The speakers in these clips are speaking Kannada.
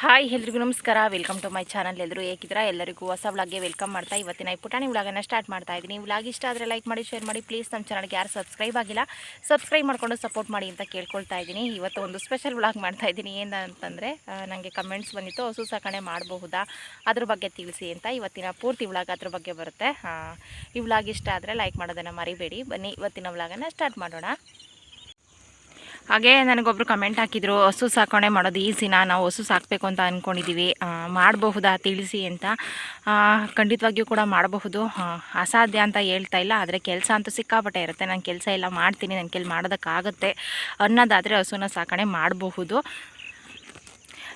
ಹಾಯ್ ಎಲ್ರಿಗೂ ನಮಸ್ಕಾರ. ವೆಲ್ಕಮ್ ಟು ಮೈ ಚಾನಲ್ ಎಲ್ಲರೂ ಹೇಗಿದ್ದೀರಾ? ಎಲ್ಲರಿಗೂ ಹೊಸ ವ್ಲಾಗ್ಗೆ ವೆಲ್ಕಮ್ ಮಾಡ್ತಾ ಇವತ್ತಿನ ಈ ಪುಟಾಣಿ ವ್ಲಾಗನ್ನು ಸ್ಟಾರ್ಟ್ ಮಾಡ್ತಾ ಇದ್ದೀನಿ. ವ್ಲಾಗ್ ಇಷ್ಟ ಆದರೆ ಲೈಕ್ ಮಾಡಿ ಶೇರ್ ಮಾಡಿ. ಪ್ಲೀಸ್ ನಮ್ಮ ಚಾನಲ್ಗೆ ಯಾರು ಸಬ್ಸ್ಕ್ರೈಬ್ ಆಗಿಲ್ಲ ಸಬ್ಸ್ಕ್ರೈಬ್ ಮಾಡಿಕೊಂಡು ಸಪೋರ್ಟ್ ಮಾಡಿ ಅಂತ ಕೇಳ್ಕೊಳ್ತಾ ಇದ್ದೀನಿ. ಇವತ್ತು ಒಂದು ಸ್ಪೆಷಲ್ ವ್ಲಾಗ್ ಮಾಡ್ತಾ ಇದ್ದೀನಿ. ಏನಂತಂದರೆ ನನಗೆ ಕಮೆಂಟ್ಸ್ ಬಂದಿತ್ತು. ಹಸು ಸಾಕಣೆ ಮಾಡಬಹುದಾ? ಅದ್ರ ಬಗ್ಗೆ ತಿಳಿಸಿ ಅಂತ ಇವತ್ತಿನ ಪೂರ್ತಿ ವ್ಲಾಗ್ ಅದ್ರ ಬಗ್ಗೆ ಬರುತ್ತೆ. ಈ ವ್ಲಾಗ್ ಇಷ್ಟ ಆದರೆ ಲೈಕ್ ಮಾಡೋದನ್ನು ಮರಿಬೇಡಿ. ಬನ್ನಿ, ಇವತ್ತಿನ ವ್ಲಾಗನ್ನು ಸ್ಟಾರ್ಟ್ ಮಾಡೋಣ. ಹಾಗೆ ನನಗೊಬ್ರು ಕಮೆಂಟ್ ಹಾಕಿದ್ರು, ಹಸು ಸಾಕಣೆ ಮಾಡೋದು ಈಸಿನಾ ನಾವು ಹಸು ಸಾಕಬೇಕು ಅಂತ ಅಂದ್ಕೊಂಡಿದ್ದೀವಿ ಮಾಡಬಹುದಾ ತಿಳಿಸಿ ಅಂತ. ಖಂಡಿತವಾಗಿಯೂ ಕೂಡ ಮಾಡಬಹುದು. ಅಸಾಧ್ಯ ಅಂತ ಹೇಳ್ತಾ ಇಲ್ಲ, ಆದರೆ ಕೆಲಸ ಅಂತೂ ಸಿಕ್ಕಾಪಟ್ಟೆ ಇರುತ್ತೆ. ನಾನು ಕೆಲಸ ಎಲ್ಲ ಮಾಡ್ತೀನಿ ನನ್ನ ಕೆಲ್ ಮಾಡೋದಕ್ಕಾಗುತ್ತೆ ಅನ್ನೋದಾದರೆ ಹಸುನ ಸಾಕಣೆ ಮಾಡಬಹುದು.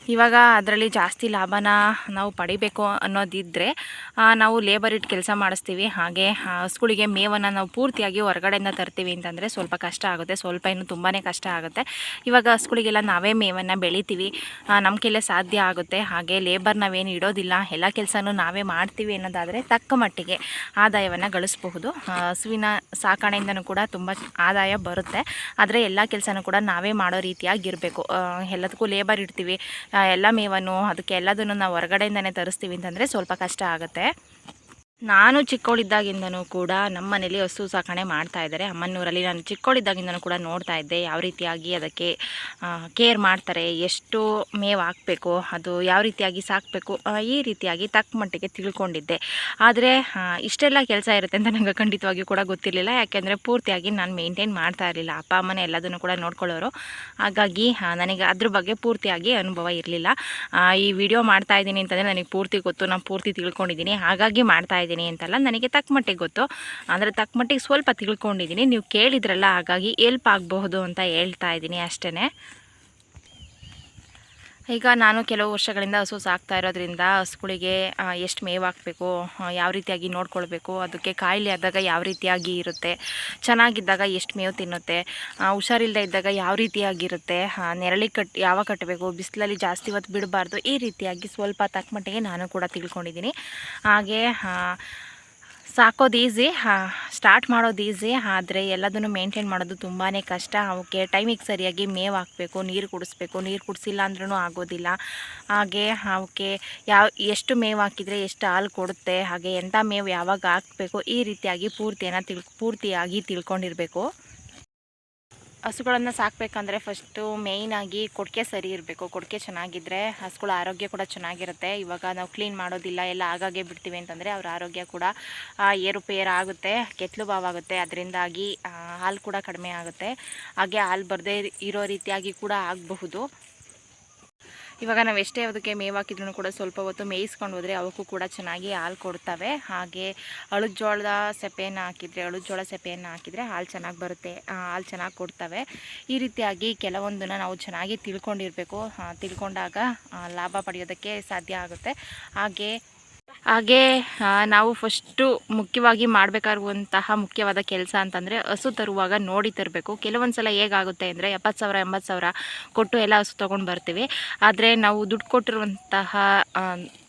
ಇವಾಗ ಅದರಲ್ಲಿ ಜಾಸ್ತಿ ಲಾಭನ ನಾವು ಪಡಿಬೇಕು ಅನ್ನೋದಿದ್ದರೆ ನಾವು ಲೇಬರ್ ಇಟ್ಟು ಕೆಲಸ ಮಾಡಿಸ್ತೀವಿ. ಹಾಗೆ ಹಸುಗಳಿಗೆ ಮೇವನ್ನು ನಾವು ಪೂರ್ತಿಯಾಗಿ ಹೊರಗಡೆಯಿಂದ ತರ್ತೀವಿ ಅಂತಂದರೆ ಸ್ವಲ್ಪ ಕಷ್ಟ ಆಗುತ್ತೆ. ಸ್ವಲ್ಪ ಇನ್ನೂ ತುಂಬಾ ಕಷ್ಟ ಆಗುತ್ತೆ. ಇವಾಗ ಹಸುಗಳಿಗೆಲ್ಲ ನಾವೇ ಮೇವನ್ನು ಬೆಳಿತೀವಿ. ನಮ್ಮ ಕೈಲೇ ಸಾಧ್ಯ ಆಗುತ್ತೆ. ಹಾಗೆ ಲೇಬರ್ ನಾವೇನು ಇಡೋದಿಲ್ಲ. ಎಲ್ಲ ಕೆಲಸನೂ ನಾವೇ ಮಾಡ್ತೀವಿ ಅನ್ನೋದಾದರೆ ತಕ್ಕ ಮಟ್ಟಿಗೆ ಆದಾಯವನ್ನು ಗಳಿಸಬಹುದು. ಹಸುವಿನ ಸಾಕಣೆಯಿಂದನೂ ಕೂಡ ತುಂಬ ಆದಾಯ ಬರುತ್ತೆ. ಆದರೆ ಎಲ್ಲ ಕೆಲಸನೂ ಕೂಡ ನಾವೇ ಮಾಡೋ ರೀತಿಯಾಗಿರಬೇಕು. ಎಲ್ಲದಕ್ಕೂ ಲೇಬರ್ ಇಡ್ತೀವಿ. ಎಲ್ಲ ಮೇವನ್ನು ಅದಕ್ಕೆ ಎಲ್ಲದನ್ನು ನಾವು ಹೊರಗಡೆಯಿಂದನೇ ತರಿಸ್ತೀವಿ ಅಂತಂದರೆ ಸ್ವಲ್ಪ ಕಷ್ಟ ಆಗುತ್ತೆ. ನಾನು ಚಿಕ್ಕವಳಿದ್ದಾಗಿಂದನೂ ಕೂಡ ನಮ್ಮ ಮನೇಲಿ ಹಸು ಸಾಕಣೆ ಮಾಡ್ತಾ ಇದ್ದಾರೆ. ಅಮ್ಮನೂರಲ್ಲಿ ನಾನು ಚಿಕ್ಕವಳಿದ್ದಾಗಿಂದನೂ ಕೂಡ ನೋಡ್ತಾ ಇದ್ದೆ ಯಾವ ರೀತಿಯಾಗಿ ಅದಕ್ಕೆ ಕೇರ್ ಮಾಡ್ತಾರೆ, ಎಷ್ಟು ಮೇವು ಹಾಕಬೇಕು, ಅದು ಯಾವ ರೀತಿಯಾಗಿ ಸಾಕಬೇಕು ಈ ರೀತಿಯಾಗಿ ತಕ್ಕ ಮಟ್ಟಿಗೆ ತಿಳ್ಕೊಂಡಿದ್ದೆ. ಆದರೆ ಇಷ್ಟೆಲ್ಲ ಕೆಲಸ ಇರುತ್ತೆ ಅಂತ ನನಗೆ ಖಂಡಿತವಾಗಿಯೂ ಕೂಡ ಗೊತ್ತಿರಲಿಲ್ಲ. ಯಾಕೆಂದರೆ ಪೂರ್ತಿಯಾಗಿ ನಾನು ಮೇಂಟೈನ್ ಮಾಡ್ತಾ ಇರಲಿಲ್ಲ. ಅಪ್ಪ, ಅಮ್ಮನೇ ಎಲ್ಲದನ್ನು ಕೂಡ ನೋಡ್ಕೊಳ್ಳೋರು. ಹಾಗಾಗಿ ನನಗೆ ಅದ್ರ ಬಗ್ಗೆ ಪೂರ್ತಿಯಾಗಿ ಅನುಭವ ಇರಲಿಲ್ಲ. ಈ ವಿಡಿಯೋ ಮಾಡ್ತಾ ಇದ್ದೀನಿ ಅಂತಂದರೆ ನನಗೆ ಪೂರ್ತಿ ಗೊತ್ತು. ನಾನು ಪೂರ್ತಿ ತಿಳ್ಕೊಂಡಿದ್ದೀನಿ. ಹಾಗಾಗಿ ಮಾಡ್ತಾ ಅಂತಲ್ಲ, ನನಗೆ ತಕ್ಕ ಮಟ್ಟಿಗೆ ಗೊತ್ತು. ಅಂದರೆ ತಕ್ಕ ಮಟ್ಟಿಗೆ ಸ್ವಲ್ಪ ತಿಳ್ಕೊಂಡಿದ್ದೀನಿ. ನೀವು ಕೇಳಿದ್ರಲ್ಲ, ಹಾಗಾಗಿ ಎಲ್ಪ್ ಆಗಬಹುದು ಅಂತ ಹೇಳ್ತಾ ಇದ್ದೀನಿ ಅಷ್ಟೇ ಈಗ ನಾನು ಕೆಲವು ವರ್ಷಗಳಿಂದ ಹಸು ಸಾಕ್ತಾ ಇರೋದ್ರಿಂದ ಹಸುಗಳಿಗೆ ಎಷ್ಟು ಮೇವು ಹಾಕಬೇಕು ಯಾವ ರೀತಿಯಾಗಿ ನೋಡ್ಕೊಳ್ಬೇಕು, ಅದಕ್ಕೆ ಕಾಯಿಲೆ ಆದಾಗ ಯಾವ ರೀತಿಯಾಗಿ ಇರುತ್ತೆ, ಚೆನ್ನಾಗಿದ್ದಾಗ ಎಷ್ಟು ಮೇವು ತಿನ್ನುತ್ತೆ ಹುಷಾರಿಲ್ಲದೆ ಇದ್ದಾಗ ಯಾವ ರೀತಿಯಾಗಿರುತ್ತೆ ನೆರಳಿ ಕಟ್ ಯಾವಾಗ ಕಟ್ಟಬೇಕು, ಬಿಸಿಲಲ್ಲಿ ಜಾಸ್ತಿ ಹೊತ್ತು ಬಿಡಬಾರ್ದು, ಈ ರೀತಿಯಾಗಿ ಸ್ವಲ್ಪ ತಕ್ಕ ಮಟ್ಟಿಗೆ ನಾನು ಕೂಡ ತಿಳ್ಕೊಂಡಿದ್ದೀನಿ. ಹಾಗೆ ಸಾಕೋದು ಈಸಿ ಸ್ಟಾರ್ಟ್ ಮಾಡೋದು ಈಸಿ ಆದರೆ ಎಲ್ಲದನ್ನು ಮೇಂಟೈನ್ ಮಾಡೋದು ತುಂಬಾ ಕಷ್ಟ. ಅವಕ್ಕೆ ಟೈಮಿಗೆ ಸರಿಯಾಗಿ ಮೇವು ಹಾಕಬೇಕು, ನೀರು ಕುಡಿಸ್ಬೇಕು. ನೀರು ಕುಡಿಸಿಲ್ಲ ಅಂದ್ರೂ ಆಗೋದಿಲ್ಲ. ಹಾಗೆ ಅವಕ್ಕೆ ಯಾವ, ಎಷ್ಟು ಮೇವು ಹಾಕಿದರೆ ಎಷ್ಟು ಹಾಲು ಕೊಡುತ್ತೆ, ಹಾಗೆ ಎಂಥ ಮೇವು ಯಾವಾಗ ಹಾಕಬೇಕು, ಈ ರೀತಿಯಾಗಿ ಪೂರ್ತಿಯನ್ನು ತಿಳ್ ಪೂರ್ತಿಯಾಗಿ ತಿಳ್ಕೊಂಡಿರಬೇಕು. ಹಸುಗಳನ್ನು ಸಾಕಬೇಕಂದ್ರೆ ಫಸ್ಟು ಮೇಯ್ನಾಗಿ ಕೊಡಕೆ ಸರಿ ಇರಬೇಕು. ಕೊಡಕೆ ಚೆನ್ನಾಗಿದ್ದರೆ ಹಸುಗಳ ಆರೋಗ್ಯ ಕೂಡ ಚೆನ್ನಾಗಿರುತ್ತೆ. ಇವಾಗ ನಾವು ಕ್ಲೀನ್ ಮಾಡೋದಿಲ್ಲ, ಎಲ್ಲ ಆಗಾಗೆ ಬಿಡ್ತೀವಿ ಅಂತಂದರೆ ಅವ್ರ ಆರೋಗ್ಯ ಕೂಡ ಏರುಪೇರು ಆಗುತ್ತೆ ಕೆತ್ತಲು ಭಾವಾಗುತ್ತೆ ಅದರಿಂದಾಗಿ ಹಾಲು ಕೂಡ ಕಡಿಮೆ ಆಗುತ್ತೆ. ಹಾಗೆ ಹಾಲು ಬರದೇ ಇರೋ ರೀತಿಯಾಗಿ ಕೂಡ ಆಗಬಹುದು. ಇವಾಗ ನಾವು ಎಷ್ಟೇ ಅದಕ್ಕೆ ಮೇವು ಹಾಕಿದ್ರೂ ಕೂಡ ಸ್ವಲ್ಪ ಹೊತ್ತು ಮೇಯಿಸ್ಕೊಂಡು ಹೋದರೆ ಅವಕ್ಕೂ ಕೂಡ ಚೆನ್ನಾಗಿ ಹಾಲು ಕೊಡ್ತವೆ. ಹಾಗೆ ಅಳದ ಜೋಳದ ಸೆಪೆಯನ್ನು ಹಾಕಿದರೆ ಅಳದ ಜೋಳ ಸೆಪೆಯನ್ನು ಹಾಕಿದರೆ ಹಾಲು ಚೆನ್ನಾಗಿ ಬರುತ್ತೆ. ಹಾಲು ಚೆನ್ನಾಗಿ ಕೊಡ್ತವೆ. ಈ ರೀತಿಯಾಗಿ ಕೆಲವೊಂದನ್ನು ನಾವು ಚೆನ್ನಾಗಿ ತಿಳ್ಕೊಂಡಿರಬೇಕು. ತಿಳ್ಕೊಂಡಾಗ ಲಾಭ ಪಡೆಯೋದಕ್ಕೆ ಸಾಧ್ಯ ಆಗುತ್ತೆ. ಹಾಗೆ ಹಾಗೆ ನಾವು ಫಸ್ಟು ಮುಖ್ಯವಾಗಿ ಮಾಡಬೇಕಾಗುವಂತಹ ಮುಖ್ಯವಾದ ಕೆಲಸ ಅಂತಂದರೆ ಹಸು ತರುವಾಗ ನೋಡಿ ತರಬೇಕು. ಕೆಲವೊಂದು ಸಲ ಹೇಗಾಗುತ್ತೆ ಅಂದರೆ ಎಪ್ಪತ್ತು ಸಾವಿರ, ಎಂಬತ್ತು ಸಾವಿರ ಕೊಟ್ಟು ಎಲ್ಲ ಹಸು ತೊಗೊಂಡು ಬರ್ತೀವಿ. ಆದರೆ ನಾವು ದುಡ್ಡು ಕೊಟ್ಟಿರುವಂತಹ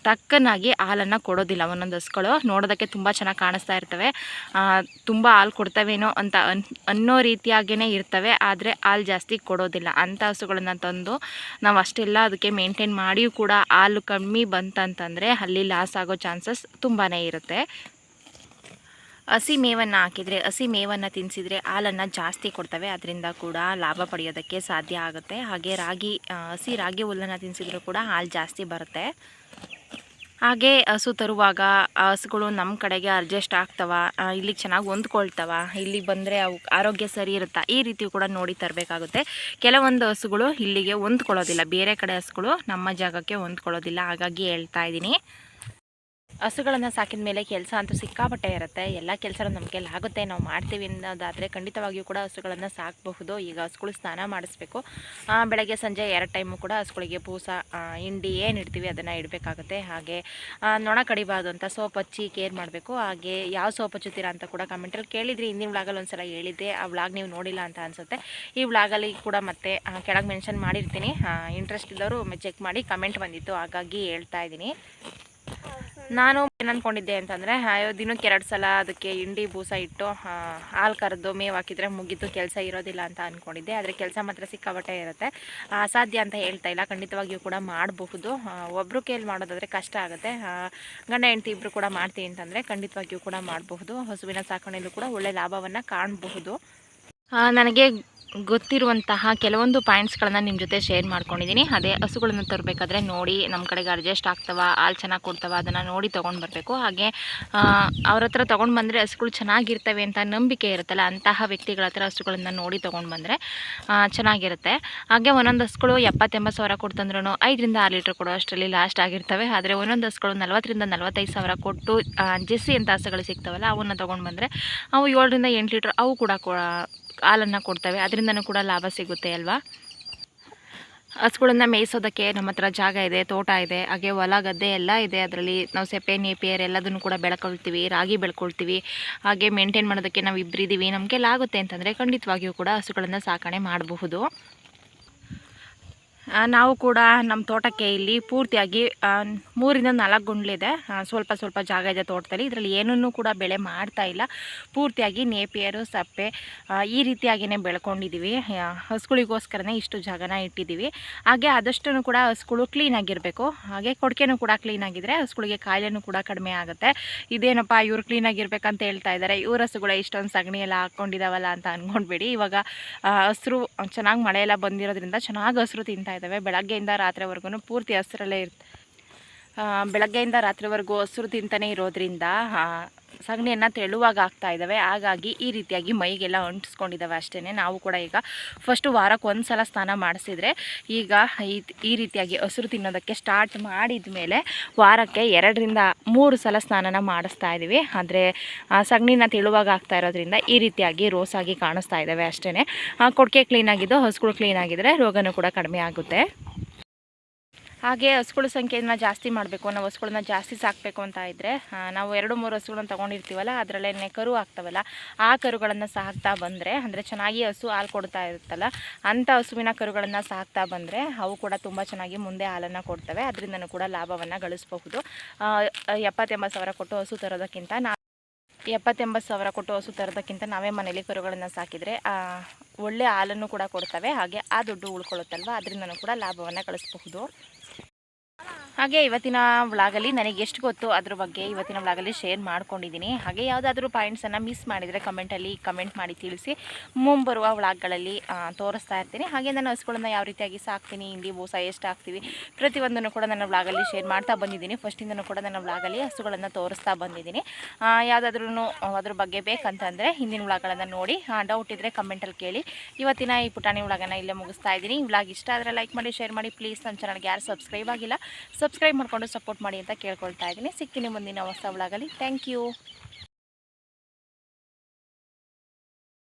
ತಕ್ಕನಾಗಿ ಹಾಲನ್ನು ಕೊಡೋದಿಲ್ಲ. ಒಂದೊಂದು ಹಸುಗಳು ನೋಡೋದಕ್ಕೆ ತುಂಬ ಚೆನ್ನಾಗಿ ಕಾಣಿಸ್ತಾ ಇರ್ತವೆ. ತುಂಬ ಹಾಲು ಕೊಡ್ತವೇನೋ ಅಂತ ಅನ್, ಅನ್ನೋ ರೀತಿಯಾಗೇ ಇರ್ತವೆ. ಆದರೆ ಹಾಲು ಜಾಸ್ತಿ ಕೊಡೋದಿಲ್ಲ. ಅಂಥ ಹಸುಗಳನ್ನ ತಂದು ನಾವು ಅಷ್ಟೆಲ್ಲ ಅದಕ್ಕೆ ಮೇಂಟೈನ್ ಮಾಡಿಯೂ ಕೂಡ ಹಾಲು ಕಮ್ಮಿ ಬಂತಂತಂದರೆ ಅಲ್ಲಿ ಲಾಸ್ ಆಗೋ ಚಾನ್ಸಸ್ ತುಂಬಾ ಇರುತ್ತೆ. ಹಸಿ ಮೇವನ್ನು ಹಾಕಿದರೆ, ಹಸಿ ಮೇವನ್ನು ತಿನ್ನಿಸಿದರೆ ಹಾಲನ್ನು ಜಾಸ್ತಿ ಕೊಡ್ತವೆ. ಅದರಿಂದ ಕೂಡ ಲಾಭ ಪಡೆಯೋದಕ್ಕೆ ಸಾಧ್ಯ ಆಗುತ್ತೆ. ಹಾಗೆ ರಾಗಿ ಹಸಿ ರಾಗಿ ಹುಲ್ಲನ್ನು ತಿನ್ನಿಸಿದ್ರೂ ಕೂಡ ಹಾಲು ಜಾಸ್ತಿ ಬರುತ್ತೆ. ಹಾಗೆ ಹಸು ತರುವಾಗ ಹಸುಗಳು ನಮ್ಮ ಕಡೆಗೆ ಅಡ್ಜಸ್ಟ್ ಆಗ್ತವ ಇಲ್ಲಿಗೆ ಚೆನ್ನಾಗಿ ಹೊಂದ್ಕೊಳ್ತವ, ಇಲ್ಲಿಗೆ ಬಂದರೆ ಅವು ಆರೋಗ್ಯ ಸರಿ ಇರುತ್ತಾ? ಈ ರೀತಿ ಕೂಡ ನೋಡಿ ತರಬೇಕಾಗುತ್ತೆ. ಕೆಲವೊಂದು ಹಸುಗಳು ಇಲ್ಲಿಗೆ ಹೊಂದ್ಕೊಳ್ಳೋದಿಲ್ಲ, ಬೇರೆ ಕಡೆ ಹಸುಗಳು ನಮ್ಮ ಜಾಗಕ್ಕೆ ಹೊಂದ್ಕೊಳ್ಳೋದಿಲ್ಲ, ಹಾಗಾಗಿ ಹೇಳ್ತಾ ಇದ್ದೀನಿ. ಹಸುಗಳನ್ನು ಸಾಕಿದ ಮೇಲೆ ಕೆಲಸ ಅಂತೂ ಸಿಕ್ಕಾಪಟ್ಟೆ ಇರುತ್ತೆ. ಎಲ್ಲ ಕೆಲಸನೂ ನಮ್ಮ ಕೈಲಿ ಆಗುತ್ತೆ ನಾವು ಮಾಡ್ತೀವಿ ಅನ್ನೋದಾದರೆ ಖಂಡಿತವಾಗಿಯೂ ಕೂಡ ಹಸುಗಳನ್ನು ಸಾಕಬಹುದು. ಈಗ ಹಸುಗಳು ಸ್ನಾನ ಮಾಡಿಸ್ಬೇಕು. ಬೆಳಗ್ಗೆ ಸಂಜೆ ಎರಡು ಟೈಮು ಕೂಡ ಹಸುಗಳಿಗೆ ಪೂಸ ಹಿಂಡಿ ಏನು ಇಡ್ತೀವಿ ಅದನ್ನು ಇಡಬೇಕಾಗುತ್ತೆ. ಹಾಗೆ ನೊಣ ಕಡಿಬಾರ್ದು ಅಂತ ಸೋಪ್ ಹಚ್ಚಿ ಕೇರ್ ಮಾಡಬೇಕು. ಹಾಗೆ ಯಾವ ಸೋಪ್ ಹಚ್ಚುತ್ತೀರಾ ಅಂತ ಕೂಡ ಕಮೆಂಟಲ್ಲಿ ಕೇಳಿದ್ರಿ. ಹಿಂದಿನ ವ್ಲಾಗಲ್ಲಿ ಒಂದ್ಸಲ ಹೇಳಿದ್ದೆ. ಆ ವ್ಲಾಗ್ ನೀವು ನೋಡಿಲ್ಲ ಅಂತ ಅನಿಸುತ್ತೆ. ಈ ವ್ಲಾಗಲ್ಲಿ ಕೂಡ ಮತ್ತೆ ಕೆಳಗೆ ಮೆನ್ಷನ್ ಮಾಡಿರ್ತೀನಿ. ಇಂಟ್ರೆಸ್ಟ್ ಇದ್ದವರು ಚೆಕ್ ಮಾಡಿ ಕಮೆಂಟ್ ಬಂದಿತ್ತು. ಹಾಗಾಗಿ ಹೇಳ್ತಾ ಇದ್ದೀನಿ. ನಾನು ಏನನ್ಕೊಂಡಿದ್ದೆ ಅಂದ್ಕೊಂಡಿದ್ದೆ ಅಯ್ಯೋ, ದಿನಕ್ಕೆ ಎರಡು ಸಲ ಅದಕ್ಕೆ ಹಿಂಡಿ ಬೂಸ ಇಟ್ಟು ಹಾಲು ಕರೆದು ಮೇವು ಹಾಕಿದರೆ ಮುಗಿದು ಕೆಲಸ ಇರೋದಿಲ್ಲ ಅಂತ ಅಂದ್ಕೊಂಡಿದ್ದೆ ಆದರೆ ಕೆಲಸ ಮಾತ್ರ ಸಿಕ್ಕಾಬಟ್ಟೆ ಇರುತ್ತೆ. ಅಸಾಧ್ಯ ಅಂತ ಹೇಳ್ತಾ ಇಲ್ಲ. ಖಂಡಿತವಾಗಿಯೂ ಕೂಡ ಮಾಡಬಹುದು. ಒಬ್ಬರು ಕೇಳಿ ಮಾಡೋದಾದರೆ ಕಷ್ಟ ಆಗುತ್ತೆ. ಗಂಡ, ಹೆಂಡತಿ ಇಬ್ಬರು ಕೂಡ ಮಾಡ್ತೀವಿ ಅಂತಂದರೆ ಖಂಡಿತವಾಗಿಯೂ ಕೂಡ ಮಾಡಬಹುದು. ಹಸುವಿನ ಸಾಕಣೆಯಲ್ಲೂ ಕೂಡ ಒಳ್ಳೆ ಲಾಭವನ್ನು ಕಾಣಬಹುದು. ನನಗೆ ಗೊತ್ತಿರುವಂತಹ ಕೆಲವೊಂದು ಪಾಯಿಂಟ್ಸ್ಗಳನ್ನು ನಿಮ್ಮ ಜೊತೆ ಶೇರ್ ಮಾಡ್ಕೊಂಡಿದ್ದೀನಿ ಅದೇ ಹಸುಗಳನ್ನು ತರಬೇಕಾದ್ರೆ ನೋಡಿ ನಮ್ಮ ಕಡೆಗೆ ಅಡ್ಜಸ್ಟ್ ಆಗ್ತವ, ಹಾಲು ಚೆನ್ನಾಗಿ ಕೊಡ್ತವ, ಅದನ್ನು ನೋಡಿ ತೊಗೊಂಡು ಬರಬೇಕು. ಹಾಗೆ ಅವ್ರ ಹತ್ರ ತೊಗೊಂಡು ಬಂದರೆ ಹಸುಗಳು ಚೆನ್ನಾಗಿರ್ತವೆ ಅಂತ ನಂಬಿಕೆ ಇರುತ್ತಲ್ಲ, ಅಂತಹ ವ್ಯಕ್ತಿಗಳ ಹತ್ರ ಹಸುಗಳನ್ನು ನೋಡಿ ತೊಗೊಂಡು ಬಂದರೆ ಚೆನ್ನಾಗಿರುತ್ತೆ. ಹಾಗೆ ಒಂದೊಂದು ಹಸುಗಳು ಎಪ್ಪತ್ತೆಂಬತ್ತು ಸಾವಿರ ಕೊಡ್ತಂದ್ರೂ ಐದರಿಂದ ಆರು ಲೀಟ್ರ್ ಕೊಡೋ ಅಷ್ಟರಲ್ಲಿ ಲಾಸ್ಟ್ ಆಗಿರ್ತವೆ. ಆದರೆ ಒಂದೊಂದು ಹಸುಗಳು ನಲ್ವತ್ತರಿಂದ ನಲವತ್ತೈದು ಸಾವಿರ ಕೊಟ್ಟು ಜೆಸ್ಸಿ ಅಂತ ಹಸುಗಳು ಸಿಗ್ತವಲ್ಲ, ಅವನ್ನ ತೊಗೊಂಡು ಬಂದರೆ ಅವು ಏಳರಿಂದ ಎಂಟು ಲೀಟ್ರ್ ಅವು ಕೂಡ ಹಾಲನ್ನು ಕೊಡ್ತವೆ. ಅದರಿಂದನೂ ಕೂಡ ಲಾಭ ಸಿಗುತ್ತೆ ಅಲ್ವಾ? ಹಸುಗಳನ್ನು ಮೇಯಿಸೋದಕ್ಕೆ ನಮ್ಮ ಹತ್ರ ಜಾಗ ಇದೆ, ತೋಟ ಇದೆ, ಹಾಗೆ ಹೊಲ, ಗದ್ದೆ ಎಲ್ಲ ಇದೆ ಅದರಲ್ಲಿ. ನಾವು ಸೆಪೆ, ನೇಪಿಯರ್ ಎಲ್ಲದನ್ನು ಕೂಡ ಬೆಳ್ಕೊಳ್ತೀವಿ, ರಾಗಿ ಬೆಳ್ಕೊಳ್ತೀವಿ. ಹಾಗೆ ಮೇಂಟೈನ್ ಮಾಡೋದಕ್ಕೆ ನಾವು ಇಬ್ಬರಿದ್ದೀವಿ ನಮಗೆ ಲಾಗುತ್ತೆ ಅಂತಂದರೆ ಖಂಡಿತವಾಗಿಯೂ ಕೂಡ ಹಸುಗಳನ್ನು ಸಾಕಣೆ ಮಾಡಬಹುದು. ನಾವು ಕೂಡ ನಮ್ಮ ತೋಟಕ್ಕೆ ಇಲ್ಲಿ ಪೂರ್ತಿಯಾಗಿ ಮೂರಿಂದ ನಾಲ್ಕು ಗುಂಡ್ಲಿದೆ ಸ್ವಲ್ಪ ಸ್ವಲ್ಪ ಜಾಗ ಇದೆ ತೋಟದಲ್ಲಿ. ಇದರಲ್ಲಿ ಏನನ್ನೂ ಕೂಡ ಬೆಳೆ ಮಾಡ್ತಾ ಇಲ್ಲ. ಪೂರ್ತಿಯಾಗಿ ನೇಪಿಯರು, ಸಪ್ಪೆ ಈ ರೀತಿಯಾಗಿಯೇ ಬೆಳ್ಕೊಂಡಿದ್ದೀವಿ ಹಸುಗಳಿಗೋಸ್ಕರನೇ ಇಷ್ಟು ಜಾಗನ ಇಟ್ಟಿದ್ದೀವಿ ಹಾಗೆ ಆದಷ್ಟು ಕೂಡ ಹಸುಗಳು ಕ್ಲೀನಾಗಿರಬೇಕು ಹಾಗೆ ಕೊಡ್ಕೆನೂ ಕೂಡ ಕ್ಲೀನಾಗಿದ್ದರೆ ಹಸುಗಳಿಗೆ ಕಾಯಿಲೆನೂ ಕೂಡ ಕಡಿಮೆ ಆಗುತ್ತೆ. ಇದೇನಪ್ಪ ಇವ್ರು ಕ್ಲೀನಾಗಿರ್ಬೇಕಂತ ಹೇಳ್ತಾ ಇದ್ದಾರೆ. ಇವ್ರ ಹಸುಗಳು ಇಷ್ಟೊಂದು ಸಗಣಿ ಎಲ್ಲ ಹಾಕ್ಕೊಂಡಿದ್ದಾವಲ್ಲ ಅಂತ ಅಂದ್ಕೊಂಡ್ಬೇಡಿ ಇವಾಗ ಹಸಿರು, ಚೆನ್ನಾಗಿ ಮಳೆ ಎಲ್ಲ ಬಂದಿರೋದ್ರಿಂದ ಚೆನ್ನಾಗಿ ಹಸಿರು ತಿಂತಾ ಇದ್ದಾವೆ ಬೆಳಗ್ಗೆಯಿಂದ ರಾತ್ರಿವರೆಗೂ ಪೂರ್ತಿ ಹಸಿರಲ್ಲೇ ಇರ್ತ ಬೆಳಗ್ಗೆಯಿಂದ ರಾತ್ರಿವರೆಗೂ ಹಸಿರು ತಿಂತಾನೆ ಇರೋದ್ರಿಂದ ಸಗಣಿಯನ್ನು ತೆಳುವಾಗ ಆಗ್ತಾ ಇದ್ದಾವೆ ಹಾಗಾಗಿ ಈ ರೀತಿಯಾಗಿ ಮೈಗೆಲ್ಲ ಅಂಟಿಸ್ಕೊಂಡಿದ್ದಾವೆ ಅಷ್ಟೇ ನಾವು ಕೂಡ ಈಗ ಫಸ್ಟು ವಾರಕ್ಕೆ ಒಂದು ಸಲ ಸ್ನಾನ ಮಾಡಿಸಿದ್ರೆ ಈಗ ಈ ರೀತಿಯಾಗಿ ಹಸಿರು ತಿನ್ನೋದಕ್ಕೆ ಸ್ಟಾರ್ಟ್ ಮಾಡಿದ ಮೇಲೆ ವಾರಕ್ಕೆ ಎರಡರಿಂದ ಮೂರು ಸಲ ಸ್ನಾನನ ಮಾಡಿಸ್ತಾ ಇದ್ದೀವಿ ಆದರೆ ಸಗಣಿನ ತೆಳುವಾಗ ಆಗ್ತಾ ಇರೋದ್ರಿಂದ ಈ ರೀತಿಯಾಗಿ ರೋಸಾಗಿ ಕಾಣಿಸ್ತಾ ಇದ್ದಾವೆ ಅಷ್ಟೇ ಕೊಡಕೆ ಕ್ಲೀನಾಗಿದ್ದು ಹಸುಗಳು ಕ್ಲೀನಾಗಿದ್ದರೆ ರೋಗನೂ ಕೂಡ ಕಡಿಮೆ ಆಗುತ್ತೆ. ಹಾಗೆ ಹಸುಗಳ ಸಂಖ್ಯೆಯನ್ನು ಜಾಸ್ತಿ ಮಾಡಬೇಕು, ನಾವು ಹಸುಗಳನ್ನ ಜಾಸ್ತಿ ಸಾಕಬೇಕು ಅಂತ ಇದ್ದರೆ ನಾವು ಎರಡು ಮೂರು ಹಸುಗಳನ್ನ ತೊಗೊಂಡಿರ್ತೀವಲ್ಲ, ಅದರಲ್ಲೇ ಕರು ಆಗ್ತವಲ್ಲ ಆ ಕರುಗಳನ್ನು ಸಾಕ್ತಾ ಬಂದರೆ, ಅಂದರೆ ಚೆನ್ನಾಗಿ ಹಸು ಹಾಲು ಕೊಡ್ತಾ ಇರುತ್ತಲ್ಲ ಅಂಥ ಹಸುವಿನ ಕರುಗಳನ್ನು ಸಾಕ್ತಾ ಬಂದರೆ, ಅವು ಕೂಡ ತುಂಬ ಚೆನ್ನಾಗಿ ಮುಂದೆ ಹಾಲನ್ನು ಕೊಡ್ತವೆ, ಅದರಿಂದನೂ ಕೂಡ ಲಾಭವನ್ನು ಗಳಿಸಬಹುದು. ಎಪ್ಪತ್ತೆಂಬತ್ತು ಸಾವಿರ ಕೊಟ್ಟು ಹಸು ತರೋದಕ್ಕಿಂತ ನಾ, ಎಪ್ಪತ್ತೆಂಬತ್ತು ಸಾವಿರ ಕೊಟ್ಟು ಹಸು ತರೋದಕ್ಕಿಂತ ನಾವೇ ಮನೇಲಿ ಕರುಗಳನ್ನು ಸಾಕಿದರೆ ಒಳ್ಳೆ ಹಾಲನ್ನು ಕೂಡ ಕೊಡ್ತವೆ, ಹಾಗೆ ಆ ದುಡ್ಡು ಉಳ್ಕೊಳ್ಳುತ್ತಲ್ವ, ಅದರಿಂದನೂ ಕೂಡ ಲಾಭವನ್ನು ಗಳಿಸಬಹುದು. ಹಾಗೆ ಇವತ್ತಿನ ವ್ಲಾಗಲ್ಲಿ ನನಗೆ ಎಷ್ಟು ಗೊತ್ತು ಅದ್ರ ಬಗ್ಗೆ ಇವತ್ತಿನ ವ್ಲಾಗಲ್ಲಿ ಶೇರ್ ಮಾಡ್ಕೊಂಡಿದ್ದೀನಿ. ಹಾಗೆ ಯಾವುದಾದ್ರೂ ಪಾಯಿಂಟ್ಸನ್ನು ಮಿಸ್ ಮಾಡಿದರೆ ಕಮೆಂಟಲ್ಲಿ ಕಮೆಂಟ್ ಮಾಡಿ ತಿಳಿಸಿ. ಮುಂಬರುವ ವ್ಲಾಗ್ಗಳಲ್ಲಿ ತೋರಿಸ್ತಾ ಇರ್ತೀನಿ. ಹಾಗೆ ನಾನು ಹಸುಗಳನ್ನು ಯಾವ ರೀತಿಯಾಗಿ ಸಾಕ್ತೀನಿ, ಹಿಂದಿ ಬೋಸ ಎಷ್ಟು ಹಾಕ್ತೀವಿ, ಪ್ರತಿಯೊಂದನ್ನು ಕೂಡ ನನ್ನ ವ್ಲಾಗಲ್ಲಿ ಶೇರ್ ಮಾಡ್ತಾ ಬಂದಿದ್ದೀನಿ. ಫಸ್ಟಿಂದನೂ ಕೂಡ ನನ್ನ ವ್ಲಾಗಲ್ಲಿ ಹಸುಗಳನ್ನು ತೋರಿಸ್ತಾ ಬಂದಿದ್ದೀನಿ. ಯಾವುದಾದ್ರೂ ಅದ್ರ ಬಗ್ಗೆ ಬೇಕಂತಂದರೆ ಹಿಂದಿನ ವ್ಲಾಗ್ಗಳನ್ನು ನೋಡಿ ಡೌಟ್ ಇದ್ದರೆ ಕಮೆಂಟಲ್ಲಿ ಕೇಳಿ. ಇವತ್ತಿನ ಈ ಪುಟಾಣಿ ವ್ಲಾಗನ್ನು ಇಲ್ಲೇ ಮುಗಿಸ್ತಾ ಇದ್ದೀನಿ. ವ್ಲಾಗ್ ಇಷ್ಟ ಆದರೆ ಲೈಕ್ ಮಾಡಿ ಶೇರ್ ಮಾಡಿ. ಪ್ಲೀಸ್ ನಮ್ಮ ಚಾನಲ್ಗೆ ಯಾರು ಸಬ್ಸ್ಕ್ರೈಬ್ ಆಗಿಲ್ಲ ಸಬ್ಸ್ಕ್ರೈಬ್ ಮಾಡಿಕೊಂಡು ಸಪೋರ್ಟ್ ಮಾಡಿ ಅಂತ ಕೇಳ್ಕೊಳ್ತಾ ಇದ್ದೀನಿ. ಸಿಕ್ಕಿನಿ ಮುಂದಿನ ಹೊಸ ಒಳಗಲಿ ಥ್ಯಾಂಕ್ ಯು